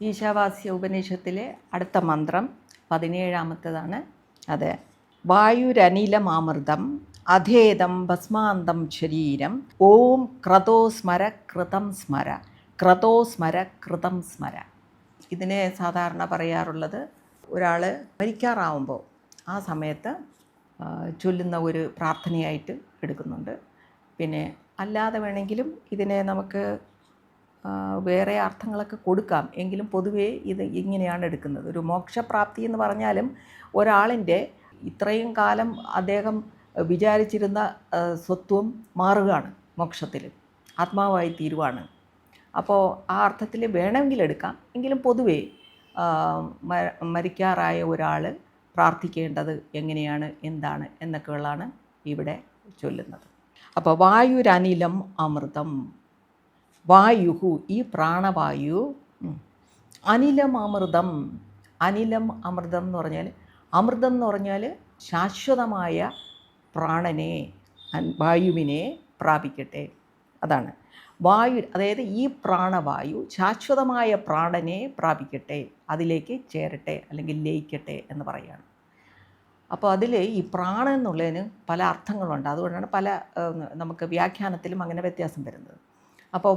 ഈശാവാസ്യ ഉപനിഷത്തിലെ അടുത്ത മന്ത്രം പതിനേഴാമത്തേതാണ്. അത്. വായുരനിലമാമൃതം അധേദം ഭസ്മാന്തം ശരീരം ഓം ക്രതോ സ്മര കൃതം സ്മര ക്രതോ സ്മര കൃതം സ്മര. ഇതിനെ സാധാരണ പറയാറുള്ളത് ഒരാൾ മരിക്കാറാവുമ്പോൾ ആ സമയത്ത് ചൊല്ലുന്ന ഒരു പ്രാർത്ഥനയായിട്ട് എടുക്കുന്നുണ്ട്. പിന്നെ അല്ലാതെ വേണമെങ്കിലും ഇതിനെ നമുക്ക് വേറെ അർത്ഥങ്ങളൊക്കെ കൊടുക്കാം. എങ്കിലും പൊതുവേ ഇത് ഇങ്ങനെയാണ് എടുക്കുന്നത്. ഒരു മോക്ഷപ്രാപ്തി എന്ന് പറഞ്ഞാലും ഒരാളിന്റെ ഇത്രയും കാലം അദ്ദേഹം വിചാരിച്ചിരുന്ന സ്വത്വം മാറുകയാണ് മോക്ഷത്തിൽ. ആത്മാവായി തീരുവാണ്. അപ്പോൾ ആ അർത്ഥത്തിൽ വേണമെങ്കിൽ എടുക്കാം. എങ്കിലും പൊതുവേ മരിക്കാറായ ഒരാൾ പ്രാർത്ഥിക്കേണ്ടത് എങ്ങനെയാണ് എന്താണ് എന്നൊക്കെയുള്ളതാണ് ഇവിടെ ചൊല്ലുന്നത്. അപ്പോൾ വായുരനിലം അമൃതം. വായുഹു ഈ പ്രാണവായു. അനിലം അമൃതം. അനിലം അമൃതം എന്ന് പറഞ്ഞാൽ അമൃതം എന്ന് പറഞ്ഞാൽ ശാശ്വതമായ പ്രാണനെ വായുവിനെ പ്രാപിക്കട്ടെ. അതാണ്. വായു അതായത് ഈ പ്രാണവായു ശാശ്വതമായ പ്രാണനെ പ്രാപിക്കട്ടെ അതിലേക്ക് ചേരട്ടെ അല്ലെങ്കിൽ ലയിക്കട്ടെ എന്ന് പറയുകയാണ്. അപ്പോൾ അതിൽ ഈ പ്രാണൻ എന്നുള്ളതിന് പല അർത്ഥങ്ങളുണ്ട്. അതുകൊണ്ടാണ് പല നമുക്ക് വ്യാഖ്യാനത്തിലും അങ്ങനെ വ്യത്യാസം വരുന്നത്. അപ്പോൾ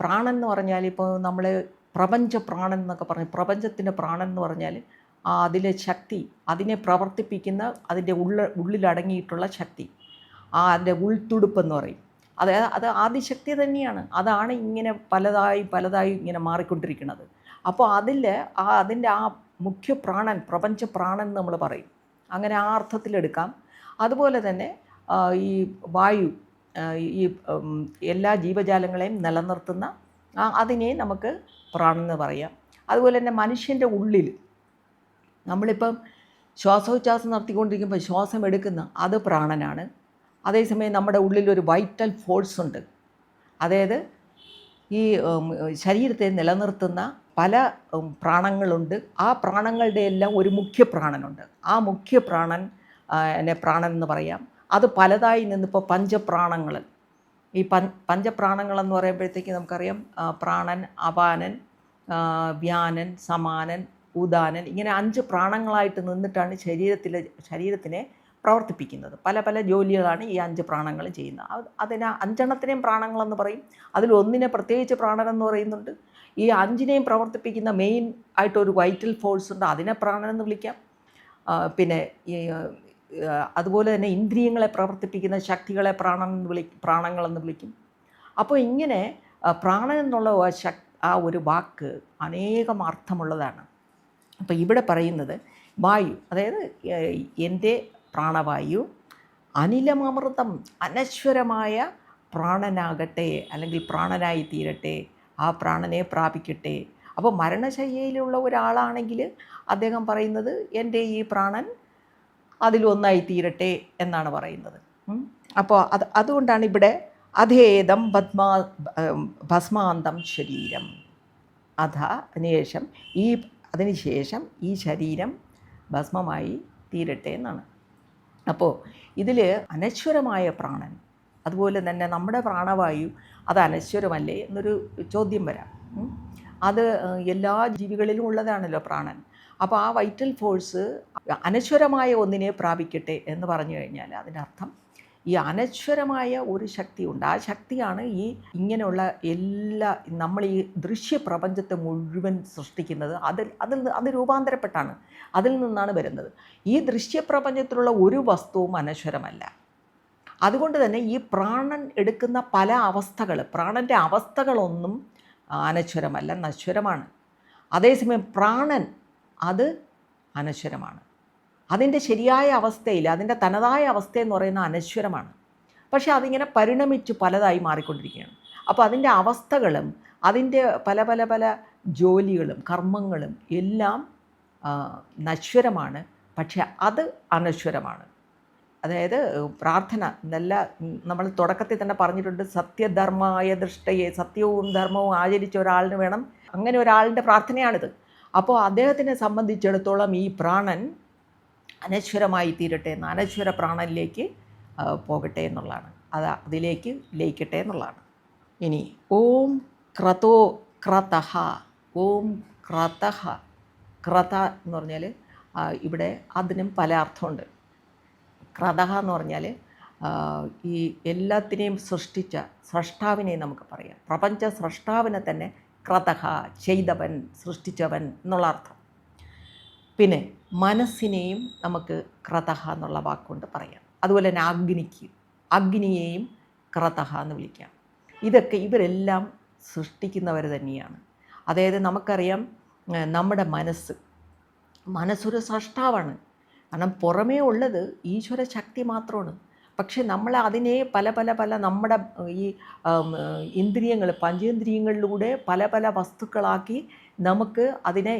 പ്രാണൻ എന്ന് പറഞ്ഞാൽ ഇപ്പോൾ നമ്മൾ പ്രപഞ്ച പ്രാണൻ എന്നൊക്കെ പറഞ്ഞ് പ്രപഞ്ചത്തിന്റെ പ്രാണൻ എന്ന് പറഞ്ഞാൽ ആ അതിലെ ശക്തി അതിനെ പ്രവർത്തിപ്പിക്കുന്ന അതിന്റെ ഉള്ള ഉള്ളിലടങ്ങിയിട്ടുള്ള ശക്തി ആ അതിന്റെ ഉൾത്തുടുപ്പ് എന്ന് പറയും. അത് അത് ആദിശക്തി തന്നെയാണ്. അതാണ് ഇങ്ങനെ പലതായി പലതായി ഇങ്ങനെ മാറിക്കൊണ്ടിരിക്കുന്നത്. അപ്പോൾ അതിൽ ആ അതിന്റെ ആ മുഖ്യ പ്രാണൻ പ്രപഞ്ച പ്രാണൻ നമ്മൾ പറയും. അങ്ങനെ ആ അർത്ഥത്തിലെടുക്കാം അതുപോലെ തന്നെ ഈ വായു ഈ എല്ലാ ജീവജാലങ്ങളെയും നിലനിർത്തുന്ന അതിനെ നമുക്ക് പ്രാണെന്ന് പറയാം. അതുപോലെ തന്നെ മനുഷ്യന്റെ ഉള്ളിൽ നമ്മളിപ്പം ശ്വാസോച്ഛ്വാസം നടത്തിക്കൊണ്ടിരിക്കുമ്പോൾ ശ്വാസം എടുക്കുന്ന അത് പ്രാണനാണ്. അതേസമയം നമ്മുടെ ഉള്ളിൽ ഒരു വൈറ്റൽ ഫോഴ്സ് ഉണ്ട്. അതായത് ഈ ശരീരത്തെ നിലനിർത്തുന്ന പല പ്രാണങ്ങളുണ്ട്. ആ പ്രാണങ്ങളുടെ എല്ലാം ഒരു മുഖ്യ പ്രാണനുണ്ട്. ആ മുഖ്യ പ്രാണൻ എന്നെ പ്രാണൻ എന്ന് പറയാം. അത് പലതായി നിന്നിപ്പോൾ പഞ്ചപ്രാണങ്ങൾ. ഈ പൻ പഞ്ചപ്രാണങ്ങളെന്ന് പറയുമ്പോഴത്തേക്ക് നമുക്കറിയാം പ്രാണൻ അപാനൻ വ്യാനൻ സമാനൻ ഉദാനൻ ഇങ്ങനെ അഞ്ച് പ്രാണങ്ങളായിട്ട് നിന്നിട്ടാണ് ശരീരത്തിലെ ശരീരത്തിനെ പ്രവർത്തിപ്പിക്കുന്നത്. പല പല ജോലികളാണ് ഈ അഞ്ച് പ്രാണങ്ങൾ ചെയ്യുന്നത്. അത് അതിന് അഞ്ചെണ്ണത്തിനെയും പ്രാണങ്ങളെന്ന് പറയും. അതിൽ ഒന്നിനെ പ്രത്യേകിച്ച് പ്രാണനെന്ന് പറയുന്നുണ്ട്. ഈ അഞ്ചിനെയും പ്രവർത്തിപ്പിക്കുന്ന മെയിൻ ആയിട്ടൊരു വൈറ്റൽ ഫോഴ്സ് ഉണ്ട്. അതിനെ പ്രാണനെന്ന് വിളിക്കാം. പിന്നെ അതുപോലെ തന്നെ ഇന്ദ്രിയങ്ങളെ പ്രവർത്തിപ്പിക്കുന്ന ശക്തികളെ പ്രാണൻ എന്ന് വിളി പ്രാണങ്ങളെന്ന് വിളിക്കും. അപ്പോൾ ഇങ്ങനെ പ്രാണൻ എന്നുള്ള ശക് ആ ഒരു വാക്ക് അനേകം അർത്ഥമുള്ളതാണ്. അപ്പോൾ ഇവിടെ പറയുന്നത് വായു അതായത് എന്റെ പ്രാണവായു അനിലമൃതം അനശ്വരമായ പ്രാണനാകട്ടെ അല്ലെങ്കിൽ പ്രാണനായി തീരട്ടെ ആ പ്രാണനെ പ്രാപിക്കട്ടെ. അപ്പോൾ മരണശയ്യയിലുള്ള ഒരാളാണെങ്കിൽ അദ്ദേഹം പറയുന്നത് എന്റെ ഈ പ്രാണൻ അതിലൊന്നായി തീരട്ടെ എന്നാണ് പറയുന്നത്. അപ്പോൾ അത് അതുകൊണ്ടാണ് ഇവിടെ അധേദം പത്മാ ഭസ്മാന്തം ശരീരം. അധ അതിനുശേഷം ഈ അതിനുശേഷം ഈ ശരീരം ഭസ്മമായി തീരട്ടെ എന്നാണ്. അപ്പോൾ ഇതിൽ അനശ്വരമായ പ്രാണൻ അതുപോലെ തന്നെ നമ്മുടെ പ്രാണവായു അത് അനശ്വരമല്ലേ എന്നൊരു ചോദ്യം വരാം. അത് എല്ലാ ജീവികളിലും ഉള്ളതാണല്ലോ പ്രാണൻ. അപ്പോൾ ആ വൈറ്റൽ ഫോഴ്സ് അനശ്വരമായ ഒന്നിനെ പ്രാപിക്കട്ടെ എന്ന് പറഞ്ഞു കഴിഞ്ഞാൽ അതിനർത്ഥം ഈ അനശ്വരമായ ഒരു ശക്തിയുണ്ട് ആ ശക്തിയാണ് ഈ ഇങ്ങനെയുള്ള എല്ലാ നമ്മൾ ഈ ദൃശ്യ പ്രപഞ്ചത്തെ മുഴുവൻ സൃഷ്ടിക്കുന്നത്. അതിൽ അതിൽ അത് രൂപാന്തരപ്പെട്ടാണ്. അതിൽ നിന്നാണ് വരുന്നത്. ഈ ദൃശ്യപ്രപഞ്ചത്തിലുള്ള ഒരു വസ്തുവും അനശ്വരമല്ല. അതുകൊണ്ട് തന്നെ ഈ പ്രാണൻ എടുക്കുന്ന പല അവസ്ഥകൾ പ്രാണന്റെ അവസ്ഥകളൊന്നും അനശ്വരമല്ല നശ്വരമാണ്. അതേസമയം പ്രാണൻ അത് അനശ്വരമാണ്. അതിന്റെ ശരിയായ അവസ്ഥയിൽ അതിന്റെ തനതായ അവസ്ഥ എന്ന് പറയുന്ന അനശ്വരമാണ്. പക്ഷേ അതിങ്ങനെ പരിണമിച്ച് പലതായി മാറിക്കൊണ്ടിരിക്കുകയാണ്. അപ്പോൾ അതിന്റെ അവസ്ഥകളും അതിന്റെ പല പല പല ജോലികളും കർമ്മങ്ങളും എല്ലാം നശ്വരമാണ്. പക്ഷേ അത് അനശ്വരമാണ്. അതായത് പ്രാർത്ഥന നല്ല നമ്മൾ തുടക്കത്തിൽ തന്നെ പറഞ്ഞിട്ടുണ്ട് സത്യധർമ്മമായ ദൃഷ്ടയെ സത്യവും ധർമ്മവും ആചരിച്ച ഒരാളിന് വേണം. അങ്ങനെ ഒരാളിന്റെ പ്രാർത്ഥനയാണിത്. അപ്പോൾ അദ്ദേഹത്തിനെ സംബന്ധിച്ചിടത്തോളം ഈ പ്രാണൻ അനശ്വരമായി തീരട്ടെ എന്ന് അനശ്വര പ്രാണനിലേക്ക് പോകട്ടെ എന്നുള്ളതാണ്. അത് അതിലേക്ക് ലയിക്കട്ടെ എന്നുള്ളതാണ്. ഇനി ഓം ക്രതോ ക്രതഹ ഓം ക്രതഹ ക്രത എന്ന് പറഞ്ഞാൽ ഇവിടെ അതിനും പല അർത്ഥമുണ്ട്. ക്രതഹ എന്ന് പറഞ്ഞാൽ ഈ എല്ലാത്തിനെയും സൃഷ്ടിച്ച സ്രഷ്ടാവിനെ നമുക്ക് പറയാം. പ്രപഞ്ച സ്രഷ്ടാവിനെ തന്നെ ക്രതഹ ചെയ്തവൻ സൃഷ്ടിച്ചവൻ എന്നുള്ള അർത്ഥം. പിന്നെ മനസ്സിനെയും നമുക്ക് ക്രതഹ എന്നുള്ള വാക്കുകൊണ്ട് പറയാം. അതുപോലെ തന്നെ അഗ്നിക്ക് അഗ്നിയെയും ക്രതഹ എന്ന് വിളിക്കാം. ഇതൊക്കെ ഇവരെല്ലാം സൃഷ്ടിക്കുന്നവർ തന്നെയാണ്. അതായത് നമുക്കറിയാം നമ്മുടെ മനസ്സ് മനസ്സൊരു സൃഷ്ടാവാണ് കാരണം പുറമേ ഉള്ളത് ഈശ്വര ശക്തി മാത്രമാണ്. പക്ഷെ നമ്മൾ അതിനെ പല പല പല നമ്മുടെ ഈ ഇന്ദ്രിയങ്ങൾ പഞ്ചേന്ദ്രിയങ്ങളിലൂടെ പല പല വസ്തുക്കളാക്കി നമുക്ക് അതിനെ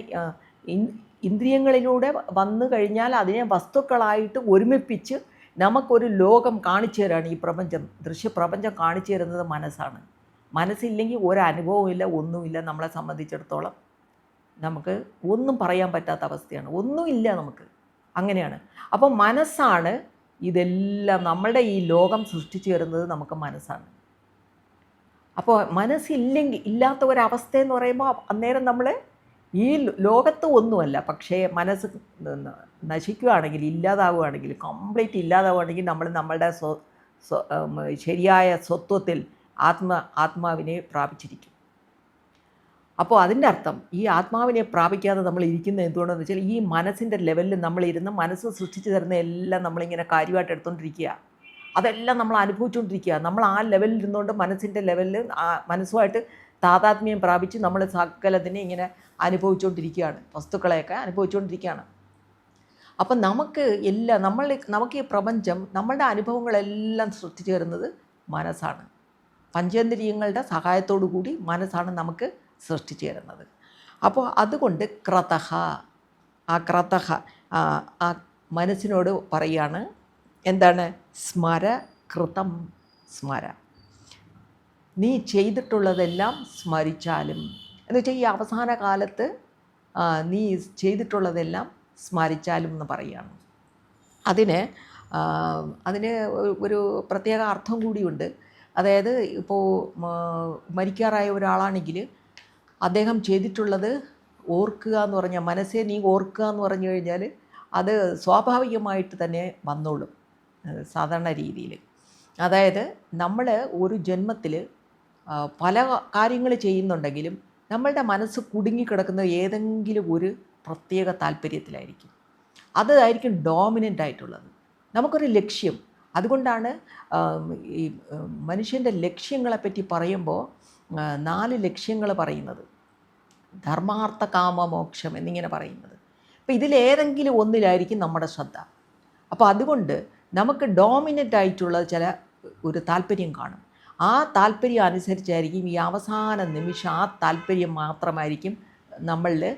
ഇന്ദ്രിയങ്ങളിലൂടെ വന്നു കഴിഞ്ഞാൽ അതിനെ വസ്തുക്കളായിട്ട് ഒരുമിപ്പിച്ച് നമുക്കൊരു ലോകം കാണിച്ചു തരാണ് ഈ പ്രപഞ്ചം. ദൃശ്യപ്രപഞ്ചം കാണിച്ചു തരുന്നത് മനസ്സാണ്. മനസ്സില്ലെങ്കിൽ ഒരനുഭവവും ഇല്ല ഒന്നുമില്ല നമ്മളെ സംബന്ധിച്ചിടത്തോളം. നമുക്ക് ഒന്നും പറയാൻ പറ്റാത്ത അവസ്ഥയാണ്. ഒന്നുമില്ല നമുക്ക്. അങ്ങനെയാണ്. അപ്പോൾ മനസ്സാണ് ഇതെല്ലാം നമ്മളുടെ ഈ ലോകം സൃഷ്ടിച്ചു തരുന്നത് നമുക്ക് മനസ്സാണ്. അപ്പോൾ മനസ്സില്ലെങ്കിൽ ഇല്ലാത്ത ഒരവസ്ഥ എന്ന് പറയുമ്പോൾ അന്നേരം നമ്മൾ ഈ ലോകത്ത് ഒന്നുമല്ല. പക്ഷേ മനസ്സ് നശിക്കുകയാണെങ്കിൽ ഇല്ലാതാവുകയാണെങ്കിൽ കംപ്ലീറ്റ് ഇല്ലാതാവുകയാണെങ്കിൽ നമ്മൾ നമ്മളുടെ ശരിയായ സ്വത്വത്തിൽ ആത്മ ആത്മാവിനെ പ്രാപിച്ചിരിക്കും. അപ്പോൾ അതിന്റെ അർത്ഥം ഈ ആത്മാവിനെ പ്രാപിക്കാതെ നമ്മൾ ഇരിക്കുന്നത് എന്തുകൊണ്ടെന്ന് വെച്ചാൽ ഈ മനസ്സിന്റെ ലെവലിൽ നമ്മളിരുന്ന് മനസ്സ് സൃഷ്ടിച്ചു തരുന്ന എല്ലാം നമ്മളിങ്ങനെ കാര്യമായിട്ട് എടുത്തുകൊണ്ടിരിക്കുക അതെല്ലാം നമ്മൾ അനുഭവിച്ചുകൊണ്ടിരിക്കുക നമ്മൾ ആ ലെവലിൽ ഇരുന്നുകൊണ്ട് മനസ്സിന്റെ ലെവലിൽ മനസ്സുമായിട്ട് താതാത്മ്യം പ്രാപിച്ച് നമ്മൾ സകലത്തിനെ ഇങ്ങനെ അനുഭവിച്ചുകൊണ്ടിരിക്കുകയാണ് വസ്തുക്കളെയൊക്കെ അനുഭവിച്ചുകൊണ്ടിരിക്കുകയാണ് അപ്പം നമുക്ക് എല്ലാം നമ്മൾ നമുക്ക് ഈ പ്രപഞ്ചം നമ്മളുടെ അനുഭവങ്ങളെല്ലാം സൃഷ്ടിച്ചു തരുന്നത് മനസ്സാണ്. പഞ്ചേന്ദ്രിയങ്ങളുടെ സഹായത്തോടു കൂടി മനസ്സാണ് നമുക്ക് സൃഷ്ടിച്ചു തരുന്നത് അപ്പോൾ അതുകൊണ്ട് ക്രതഹ ആ ക്രതഹ ആ മനസ്സിനോട് പറയാണ് എന്താണ്? സ്മര കൃതം സ്മര. നീ ചെയ്തിട്ടുള്ളതെല്ലാം സ്മരിച്ചാലും. എന്ന് വെച്ചാൽ ഈ അവസാന കാലത്ത് നീ ചെയ്തിട്ടുള്ളതെല്ലാം സ്മരിച്ചാലും എന്ന് പറയുകയാണ് അതിന് അതിന് ഒരു പ്രത്യേക അർത്ഥം കൂടിയുണ്ട്. അതായത് ഇപ്പോൾ മരിക്കാറായ ഒരാളാണെങ്കിൽ അദ്ദേഹം ചെയ്തിട്ടുള്ളത് ഓർക്കുക എന്ന് പറഞ്ഞാൽ മനസ്സേ നീ ഓർക്കുക എന്ന് പറഞ്ഞു കഴിഞ്ഞാൽ അത് സ്വാഭാവികമായിട്ട് തന്നെ വന്നോളും സാധാരണ രീതിയിൽ. അതായത് നമ്മൾ ഒരു ജന്മത്തിൽ പല കാര്യങ്ങൾ ചെയ്യുന്നുണ്ടെങ്കിലും നമ്മളുടെ മനസ്സ് കുടുങ്ങിക്കിടക്കുന്നത് ഏതെങ്കിലും ഒരു പ്രത്യേക താല്പര്യത്തിലായിരിക്കും. അതായിരിക്കും ഡോമിനന്റ് ആയിട്ടുള്ളത്. നമുക്കൊരു ലക്ഷ്യം. അതുകൊണ്ടാണ് ഈ മനുഷ്യന്റെ ലക്ഷ്യങ്ങളെപ്പറ്റി പറയുമ്പോൾ നാല് ലക്ഷ്യങ്ങൾ പറയുന്നത്. ധർമാർത്ഥ കാമ മോക്ഷം എന്നിങ്ങനെ പറയുന്നത്. അപ്പോൾ ഇതിലേതെങ്കിലും ഒന്നിലായിരിക്കും നമ്മുടെ ശ്രദ്ധ. അപ്പോൾ അതുകൊണ്ട് നമുക്ക് ഡോമിനന്റ് ആയിട്ടുള്ള ചില ഒരു താല്പര്യം കാണും. ആ താല്പര്യം അനുസരിച്ചായിരിക്കും ഈ അവസാന നിമിഷം ആ താല്പര്യം മാത്രമായിരിക്കും നമ്മളിൽ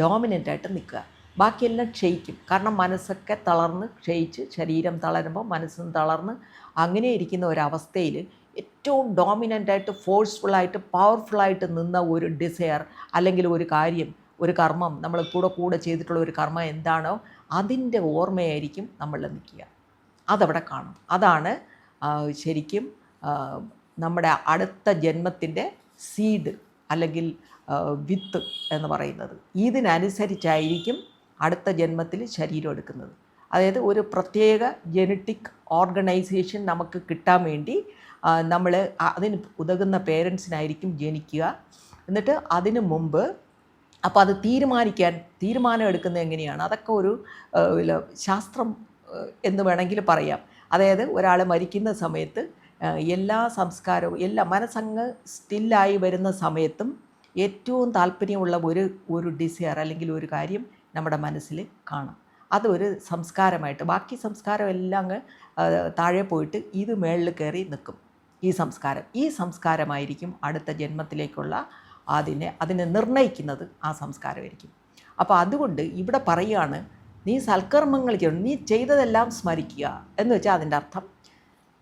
ഡോമിനന്റ് ആയിട്ട് നിൽക്കുക. ബാക്കിയെല്ലാം ക്ഷയിക്കും. കാരണം മനസ്സൊക്കെ തളർന്ന് ക്ഷയിച്ച് ശരീരം തളരുമ്പോൾ മനസ്സും തളർന്ന് അങ്ങനെ ഇരിക്കുന്ന ഒരവസ്ഥയിൽ ഏറ്റവും ഡോമിനന്റ് ആയിട്ട് ഫോഴ്സ്ഫുള്ളായിട്ട് പവർഫുള്ളായിട്ട് നിന്ന ഒരു ഡിസയർ അല്ലെങ്കിൽ ഒരു കാര്യം ഒരു കർമ്മം നമ്മൾ കൂടെ കൂടെ ചെയ്തിട്ടുള്ള ഒരു കർമ്മം എന്താണോ അതിന്റെ ഓർമ്മയായിരിക്കും നമ്മളിൽ നിൽക്കുക. അതവിടെ കാണും. അതാണ് ശരിക്കും നമ്മുടെ അടുത്ത ജന്മത്തിന്റെ സീഡ് അല്ലെങ്കിൽ വിത്ത് എന്ന് പറയുന്നത്. ഇതിനനുസരിച്ചായിരിക്കും അടുത്ത ജന്മത്തിൽ ശരീരം എടുക്കുന്നത്. അതായത് ഒരു പ്രത്യേക ജനറ്റിക് ഓർഗനൈസേഷൻ നമുക്ക് കിട്ടാൻ വേണ്ടി നമ്മൾ അതിന് ഉതകുന്ന പേരൻസിനായിരിക്കും ജനിക്കുക. എന്നിട്ട് അതിനു മുമ്പ് അപ്പോൾ അത് തീരുമാനിക്കാൻ തീരുമാനം എടുക്കുന്നത് എങ്ങനെയാണ്? അതൊക്കെ ഒരു ശാസ്ത്രം എന്ന് വേണമെങ്കിൽ പറയാം. അതായത് ഒരാൾ മരിക്കുന്ന സമയത്ത് എല്ലാ സംസ്കാരവും എല്ലാ മനസ്സങ്ങ് സ്റ്റില്ലായി വരുന്ന സമയത്തും ഏറ്റവും താല്പര്യമുള്ള ഒരു ഒരു ഡിസയർ അല്ലെങ്കിൽ ഒരു കാര്യം നമ്മുടെ മനസ്സിൽ കാണാം. അതൊരു സംസ്കാരമായിട്ട് ബാക്കി സംസ്കാരം എല്ലാം താഴെ പോയിട്ട് ഇത് മേളിൽ കയറി നിൽക്കും ഈ സംസ്കാരം. ഈ സംസ്കാരമായിരിക്കും അടുത്ത ജന്മത്തിലേക്കുള്ള അതിനെ അതിനെ നിർണയിക്കുന്നത് ആ സംസ്കാരമായിരിക്കും. അപ്പോൾ അതുകൊണ്ട് ഇവിടെ പറയുകയാണ് നീ സൽക്കർമ്മങ്ങൾ ചെയ്യണം. നീ ചെയ്തതെല്ലാം സ്മരിക്കുക എന്ന് വെച്ചാൽ അതിന്റെ അർത്ഥം.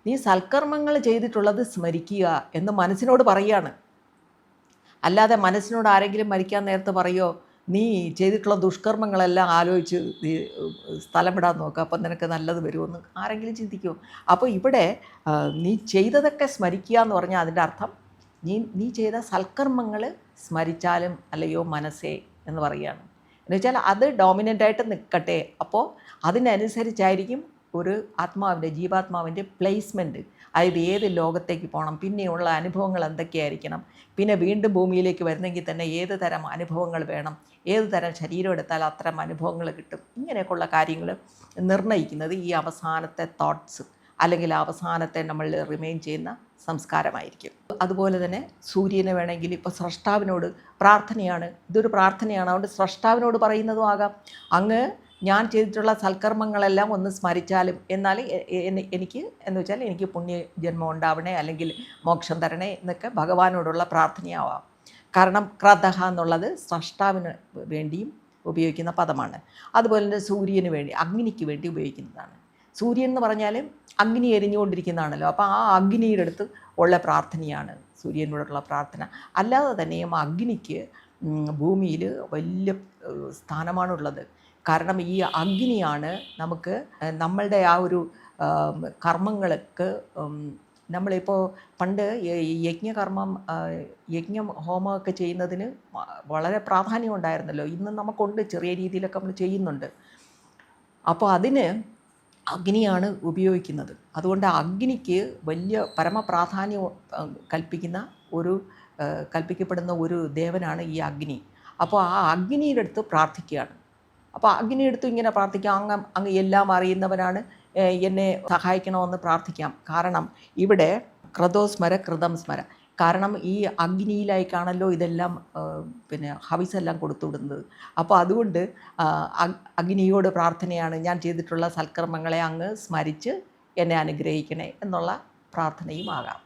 നീ സൽക്കർമ്മങ്ങൾ ചെയ്തിട്ടുള്ളത് സ്മരിക്കുക എന്ന് മനസ്സിനോട് പറയുകയാണ് അല്ലാതെ മനസ്സിനോട് ആരെങ്കിലും മരിക്കാൻ നേരത്ത് പറയോ നീ ചെയ്തിട്ടുള്ള ദുഷ്കർമ്മങ്ങളെല്ലാം ആലോചിച്ച് നീ സ്ഥലം വിടാൻ നോക്കുക അപ്പം നിനക്ക് നല്ലത് വരുമെന്ന് ആരെങ്കിലും ചിന്തിക്കുമോ അപ്പോൾ ഇവിടെ നീ ചെയ്തതൊക്കെ സ്മരിക്കുക എന്ന് പറഞ്ഞാൽ അതിന്റെ അർത്ഥം നീ നീ ചെയ്ത സൽക്കർമ്മങ്ങൾ സ്മരിച്ചാലും അല്ലയോ മനസ്സേ എന്ന് പറയുകയാണ്. എന്ന് വെച്ചാൽ അത് ഡോമിനന്റായിട്ട് നിൽക്കട്ടെ. അപ്പോൾ അതിനനുസരിച്ചായിരിക്കും ഒരു ആത്മാവിന്റെ ജീവാത്മാവിന്റെ പ്ലേസ്മെന്റ് അതായത് ഏത് ലോകത്തേക്ക് പോകണം പിന്നെയുള്ള അനുഭവങ്ങൾ എന്തൊക്കെയായിരിക്കണം പിന്നെ വീണ്ടും ഭൂമിയിലേക്ക് വരുന്നെങ്കിൽ തന്നെ ഏത് തരം അനുഭവങ്ങൾ വേണം ഏത് തരം ശരീരം എടുത്താൽ അത്തരം അനുഭവങ്ങൾ കിട്ടും ഇങ്ങനെയൊക്കെയുള്ള കാര്യങ്ങൾ നിർണയിക്കുന്നത് ഈ അവസാനത്തെ തോട്ട്സ് അല്ലെങ്കിൽ അവസാനത്തെ നമ്മൾ റിമെയിൻ ചെയ്യുന്ന സംസ്കാരമായിരിക്കും. അതുപോലെ തന്നെ സൂര്യനെ വേണമെങ്കിൽ ഇപ്പോൾ സ്രഷ്ടാവിനോട് പ്രാർത്ഥനയാണ് ഇതൊരു പ്രാർത്ഥനയാണ് അതുകൊണ്ട് സ്രഷ്ടാവിനോട് പറയുന്നതും ആകാം. അങ്ങ് ഞാൻ ചെയ്തിട്ടുള്ള സൽക്കർമ്മങ്ങളെല്ലാം ഒന്ന് സ്മരിച്ചാലും എന്നാൽ എനിക്ക് എന്ന് വെച്ചാൽ എനിക്ക് പുണ്യജന്മം ഉണ്ടാവണേ അല്ലെങ്കിൽ മോക്ഷം തരണേ എന്നൊക്കെ ഭഗവാനോടുള്ള പ്രാർത്ഥനയാവാം. കാരണം ക്രതഹ എന്നുള്ളത് സ്രഷ്ടാവിന് വേണ്ടിയും ഉപയോഗിക്കുന്ന പദമാണ്. അതുപോലെ തന്നെ സൂര്യന് വേണ്ടി അഗ്നിക്ക് വേണ്ടി ഉപയോഗിക്കുന്നതാണ്. സൂര്യൻ എന്ന് പറഞ്ഞാൽ അഗ്നി എരിഞ്ഞുകൊണ്ടിരിക്കുന്നതാണല്ലോ. അപ്പോൾ ആ അഗ്നിയുടെ അടുത്ത് ഉള്ള പ്രാർത്ഥനയാണ് സൂര്യനോടുള്ള പ്രാർത്ഥന. അല്ലാതെ തന്നെയും അഗ്നിക്ക് ഭൂമിയിൽ വലിയ സ്ഥാനമാണുള്ളത്. കാരണം ഈ അഗ്നിയാണ് നമുക്ക് നമ്മളുടെ ആ ഒരു കർമ്മങ്ങൾക്ക് നമ്മളിപ്പോൾ പണ്ട് യജ്ഞകർമ്മം യജ്ഞം ഹോമമൊക്കെ ചെയ്യുന്നതിന് വളരെ പ്രാധാന്യം ഉണ്ടായിരുന്നല്ലോ. ഇന്ന് നമുക്കുണ്ട് ചെറിയ രീതിയിലൊക്കെ നമ്മൾ ചെയ്യുന്നുണ്ട്. അപ്പോൾ അതിന് അഗ്നിയാണ് ഉപയോഗിക്കുന്നത്. അതുകൊണ്ട് അഗ്നിക്ക് വലിയ പരമപ്രാധാന്യം കൽപ്പിക്കുന്ന ഒരു കൽപ്പിക്കപ്പെടുന്ന ഒരു ദേവനാണ് ഈ അഗ്നി. അപ്പോൾ ആ അഗ്നിയുടെ അടുത്ത് പ്രാർത്ഥിക്കുകയാണ്. അപ്പോൾ അഗ്നി എടുത്തു ഇങ്ങനെ പ്രാർത്ഥിക്കാം. അങ്ങ് അങ്ങ് എല്ലാം അറിയുന്നവനാണ് എന്നെ സഹായിക്കണമെന്ന് പ്രാർത്ഥിക്കാം. കാരണം ഇവിടെ ക്രതോ സ്മര കൃതം സ്മര കാരണം ഈ അഗ്നിയിലേക്കാണല്ലോ ഇതെല്ലാം പിന്നെ ഹവിസെല്ലാം കൊടുത്തു വിടുന്നത് അപ്പോൾ അതുകൊണ്ട് അഗ്നിയോട് പ്രാർത്ഥനയാണ് ഞാൻ ചെയ്തിട്ടുള്ള സൽക്കർമ്മങ്ങളെ അങ്ങ് സ്മരിച്ച് എന്നെ അനുഗ്രഹിക്കണേ എന്നുള്ള പ്രാർത്ഥനയും ആകാം